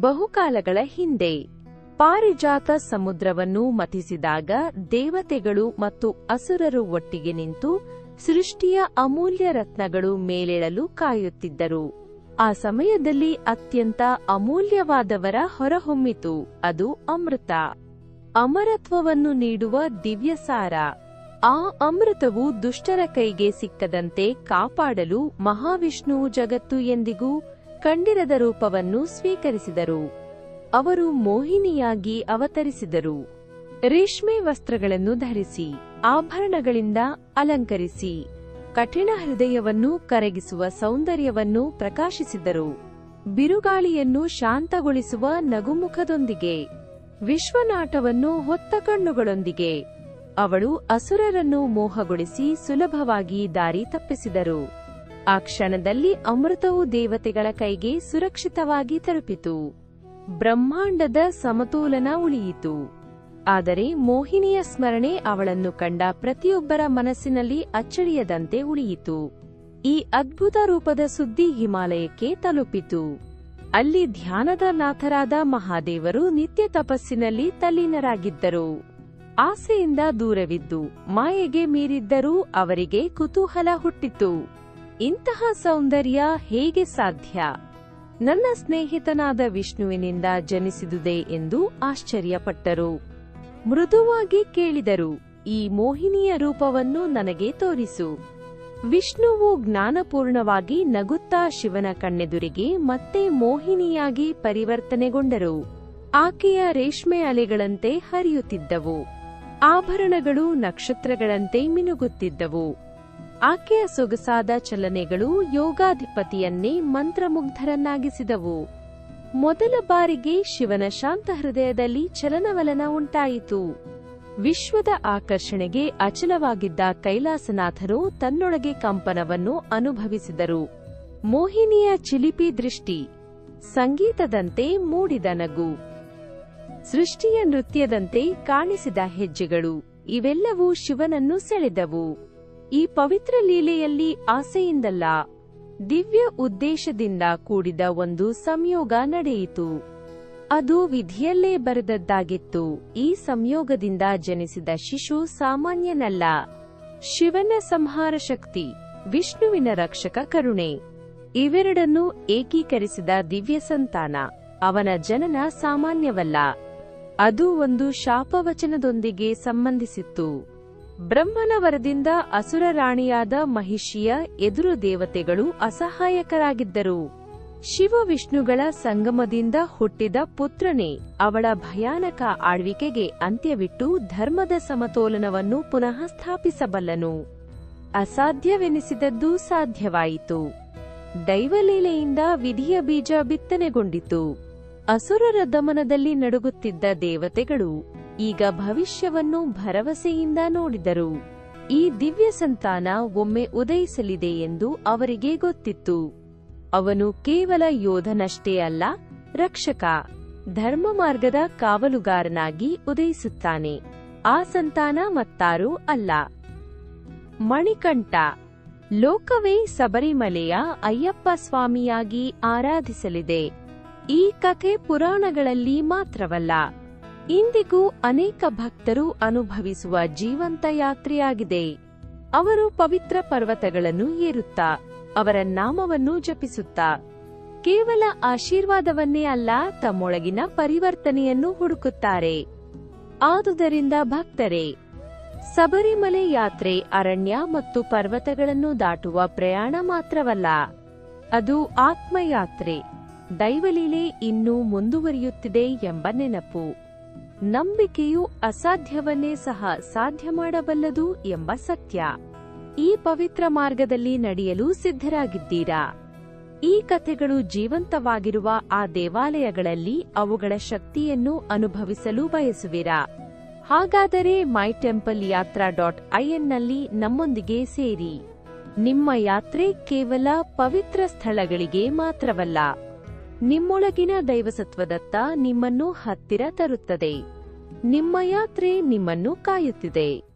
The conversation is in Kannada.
ಬಹುಕಾಲಗಳ ಹಿಂದೆ ಪಾರಿಜಾತ ಸಮುದ್ರವನ್ನು ಮತಿಸಿದಾಗ ದೇವತೆಗಳು ಮತ್ತು ಅಸುರರು ಒಟ್ಟಿಗೆ ನಿಂತು ಸೃಷ್ಟಿಯ ಅಮೂಲ್ಯ ರತ್ನಗಳು ಮೇಲೇಳಲು ಕಾಯುತ್ತಿದ್ದರು. ಆ ಸಮಯದಲ್ಲಿ ಅತ್ಯಂತ ಅಮೂಲ್ಯವಾದವರ ಹೊರಹೊಮ್ಮಿತು, ಅದು ಅಮೃತ. ಅಮರತ್ವವನ್ನು ನೀಡುವ ದಿವ್ಯಸಾರ. ಆ ಅಮೃತವು ದುಷ್ಟರ ಕೈಗೆ ಸಿಕ್ಕದಂತೆ ಕಾಪಾಡಲು ಮಹಾವಿಷ್ಣುವು ಜಗತ್ತು ಎಂದಿಗೂ ಕಂಡಿರದ ರೂಪವನ್ನು ಸ್ವೀಕರಿಸಿದರು. ಅವರು ಮೋಹಿನಿಯಾಗಿ ಅವತರಿಸಿದರು. ರೇಷ್ಮೆ ವಸ್ತ್ರಗಳನ್ನು ಧರಿಸಿ, ಆಭರಣಗಳಿಂದ ಅಲಂಕರಿಸಿ, ಕಠಿಣ ಹೃದಯವನ್ನು ಕರಗಿಸುವ ಸೌಂದರ್ಯವನ್ನು ಪ್ರಕಾಶಿಸಿದರು. ಬಿರುಗಾಳಿಯನ್ನು ಶಾಂತಗೊಳಿಸುವ ನಗುಮುಖದೊಂದಿಗೆ, ವಿಶ್ವನಾಟವನ್ನು ಹೊತ್ತ ಕಣ್ಣುಗಳೊಂದಿಗೆ, ಅವಳು ಅಸುರರನ್ನು ಮೋಹಗೊಳಿಸಿ ಸುಲಭವಾಗಿ ದಾರಿ ತಪ್ಪಿಸಿದರು. ಆ ಕ್ಷಣದಲ್ಲಿ ಅಮೃತವು ದೇವತೆಗಳ ಕೈಗೆ ಸುರಕ್ಷಿತವಾಗಿ ತಲುಪಿತು. ಬ್ರಹ್ಮಾಂಡದ ಸಮತೋಲನ ಉಳಿಯಿತು. ಆದರೆ ಮೋಹಿನಿಯ ಸ್ಮರಣೆ ಅವಳನ್ನು ಕಂಡ ಪ್ರತಿಯೊಬ್ಬರ ಮನಸ್ಸಿನಲ್ಲಿ ಅಚ್ಚಳಿಯದಂತೆ ಉಳಿಯಿತು. ಈ ಅದ್ಭುತ ರೂಪದ ಸುದ್ದಿ ಹಿಮಾಲಯಕ್ಕೆ ತಲುಪಿತು. ಅಲ್ಲಿ ಧ್ಯಾನದ ನಾಥರಾದ ಮಹಾದೇವರು ನಿತ್ಯ ತಪಸ್ಸಿನಲ್ಲಿ ತಲ್ಲೀನರಾಗಿದ್ದರು. ಆಸೆಯಿಂದ ದೂರವಿದ್ದು, ಮಾಯೆಗೆ ಮೀರಿದ್ದರೂ ಅವರಿಗೆ ಕುತೂಹಲ ಹುಟ್ಟಿತು. ಇಂತಹ ಸೌಂದರ್ಯ ಹೇಗೆ ಸಾಧ್ಯ? ನನ್ನ ಸ್ನೇಹಿತನಾದ ವಿಷ್ಣುವಿನಿಂದ ಜನಿಸಿದುದೇ ಎಂದು ಆಶ್ಚರ್ಯಪಟ್ಟರು. ಮೃದುವಾಗಿ ಕೇಳಿದರು, ಈ ಮೋಹಿನಿಯ ರೂಪವನ್ನು ನನಗೆ ತೋರಿಸು. ವಿಷ್ಣುವು ಜ್ಞಾನಪೂರ್ಣವಾಗಿ ನಗುತ್ತಾ ಶಿವನ ಕಣ್ಣೆದುರಿಗೆ ಮತ್ತೆ ಮೋಹಿನಿಯಾಗಿ ಪರಿವರ್ತನೆಗೊಂಡರು. ಆಕೆಯ ರೇಷ್ಮೆ ಅಲೆಗಳಂತೆ ಹರಿಯುತ್ತಿದ್ದವು. ಆಭರಣಗಳು ನಕ್ಷತ್ರಗಳಂತೆ ಮಿನುಗುತ್ತಿದ್ದವು. ಆಕೆಯ ಸೊಗಸಾದ ಚಲನೆಗಳು ಯೋಗಾಧಿಪತಿಯನ್ನೇ ಮಂತ್ರಮುಗ್ಧರನ್ನಾಗಿಸಿದವು. ಮೊದಲ ಬಾರಿಗೆ ಶಿವನ ಶಾಂತ ಹೃದಯದಲ್ಲಿ ಚಲನವಲನ ಉಂಟಾಯಿತು. ವಿಶ್ವದ ಆಕರ್ಷಣೆಗೆ ಅಚಲವಾಗಿದ್ದ ಕೈಲಾಸನಾಥರು ತನ್ನೊಳಗೆ ಕಂಪನವನ್ನು ಅನುಭವಿಸಿದರು. ಮೋಹಿನಿಯ ಚಿಲಿಪಿ ದೃಷ್ಟಿ. ಸಂಗೀತದಂತೆ ಮೂಡಿದ ನಗು. ಸೃಷ್ಟಿಯ ನೃತ್ಯದಂತೆ ಕಾಣಿಸಿದ ಹೆಜ್ಜೆಗಳು. ಇವೆಲ್ಲವೂ ಶಿವನನ್ನು ಸೆಳೆದವು. ಈ ಪವಿತ್ರ ಲೀಲೆಯಲ್ಲಿ ಆಸೆಯಿಂದಲ್ಲ, ದಿವ್ಯ ಉದ್ದೇಶದಿಂದ ಕೂಡಿದ ಒಂದು ಸಂಯೋಗ ನಡೆಯಿತು. ಅದು ವಿಧಿಯಲ್ಲೇ ಬರೆದದ್ದಾಗಿತ್ತು. ಈ ಸಂಯೋಗದಿಂದ ಜನಿಸಿದ ಶಿಶು ಸಾಮಾನ್ಯನಲ್ಲ. ಶಿವನ ಸಂಹಾರ ಶಕ್ತಿ, ವಿಷ್ಣುವಿನ ರಕ್ಷಕ ಕರುಣೆ. ಇವೆರಡನ್ನೂ ಏಕೀಕರಿಸಿದ ದಿವ್ಯ ಸಂತಾನ, ಅವನ ಜನನ ಸಾಮಾನ್ಯವಲ್ಲ. ಅದು ಒಂದು ಶಾಪವಚನದೊಂದಿಗೆ ಸಂಬಂಧಿಸಿತ್ತು. ಬ್ರಹ್ಮನ ವರದಿಂದ ಅಸುರ ರಾಣಿಯಾದ ಮಹಿಷಿಯ ಎದುರು ದೇವತೆಗಳು ಅಸಹಾಯಕರಾಗಿದ್ದರು. ಶಿವ ವಿಷ್ಣುಗಳ ಸಂಗಮದಿಂದ ಹುಟ್ಟಿದ ಪುತ್ರನೇ ಅವಳ ಭಯಾನಕ ಆಳ್ವಿಕೆಗೆ ಅಂತ್ಯವಿಟ್ಟು ಧರ್ಮದ ಸಮತೋಲನವನ್ನು ಪುನಃ ಸ್ಥಾಪಿಸಬಲ್ಲನು. ಅಸಾಧ್ಯವೆನಿಸಿದದ್ದು ಸಾಧ್ಯವಾಯಿತು. ದೈವಲೀಲೆಯಿಂದ ವಿಧಿಯ ಬೀಜ ಬಿತ್ತನೆಗೊಂಡಿತು. ಅಸುರರ ದಮನದಲ್ಲಿ ನಡುಗುತ್ತಿದ್ದ ದೇವತೆಗಳು ಈಗ ಭವಿಷ್ಯವನ್ನು ಭರವಸೆಯಿಂದ ನೋಡಿದರು. ಈ ದಿವ್ಯ ಸಂತಾನ ಒಮ್ಮೆ ಉದಯಿಸಲಿದೆ ಎಂದು ಅವರಿಗೆ ಗೊತ್ತಿತ್ತು. ಅವನು ಕೇವಲ ಯೋಧನಷ್ಟೇ ಅಲ್ಲ, ರಕ್ಷಕ ಧರ್ಮ ಮಾರ್ಗದ ಕಾವಲುಗಾರನಾಗಿ ಉದಯಿಸುತ್ತಾನೆ. ಆ ಸಂತಾನ ಮತ್ತಾರೂ ಅಲ್ಲ. ಮಣಿಕಂಠ, ಲೋಕವೇ ಸಬರಿಮಲೆಯ ಅಯ್ಯಪ್ಪ ಸ್ವಾಮಿಯಾಗಿ ಆರಾಧಿಸಲಿದೆ. ಈ ಕಥೆ ಪುರಾಣಗಳಲ್ಲಿ ಮಾತ್ರವಲ್ಲ, ಇಂದಿಗೂ ಅನೇಕ ಭಕ್ತರು ಅನುಭವಿಸುವ ಜೀವಂತ ಯಾತ್ರೆಯಾಗಿದೆ. ಅವರು ಪವಿತ್ರ ಪರ್ವತಗಳನ್ನು ಏರುತ್ತಾ, ಅವರ ನಾಮವನ್ನು ಜಪಿಸುತ್ತಾ, ಕೇವಲ ಆಶೀರ್ವಾದವನ್ನೇ ಅಲ್ಲ, ತಮ್ಮೊಳಗಿನ ಪರಿವರ್ತನೆಯನ್ನು ಹುಡುಕುತ್ತಾರೆ. ಆದುದರಿಂದ ಭಕ್ತರೇ, ಸಬರಿಮಲೆ ಯಾತ್ರೆ ಅರಣ್ಯ ಮತ್ತು ಪರ್ವತಗಳನ್ನು ದಾಟುವ ಪ್ರಯಾಣ ಮಾತ್ರವಲ್ಲ, ಅದು ಆತ್ಮಯಾತ್ರೆ. ದೈವಲೀಲೆ ಇನ್ನೂ ಮುಂದುವರಿಯುತ್ತಿದೆ ಎಂಬ ನೆನಪು. ನಂಬಿಕೆಯು ಅಸಾಧ್ಯವನ್ನೇ ಸಹ ಸಾಧ್ಯ ಮಾಡಬಲ್ಲದು ಎಂಬ ಸತ್ಯ. ಈ ಪವಿತ್ರ ಮಾರ್ಗದಲ್ಲಿ ನಡೆಯಲು ಸಿದ್ಧರಾಗಿದ್ದೀರಾ? ಈ ಕಥೆಗಳು ಜೀವಂತವಾಗಿರುವ ಆ ದೇವಾಲಯಗಳಲ್ಲಿ ಅವುಗಳ ಶಕ್ತಿಯನ್ನು ಅನುಭವಿಸಲು ಬಯಸುವಿರಾ? ಹಾಗಾದರೆ ಮೈ ಟೆಂಪಲ್ ಯಾತ್ರಾ ಡಾಟ್ ಐಎನ್ನಲ್ಲಿ ನಮ್ಮೊಂದಿಗೆ ಸೇರಿ. ನಿಮ್ಮ ಯಾತ್ರೆ ಕೇವಲ ಪವಿತ್ರ ಸ್ಥಳಗಳಿಗೆ ಮಾತ್ರವಲ್ಲ. ನಿಮ್ಮೊಳಗಿನ ದೈವಸತ್ವದತ್ತ ನಿಮ್ಮನ್ನು ಹತ್ತಿರ ತರುತ್ತದೆ. ನಿಮ್ಮ ಯಾತ್ರೆ ನಿಮ್ಮನ್ನು ಕಾಯುತ್ತಿದೆ.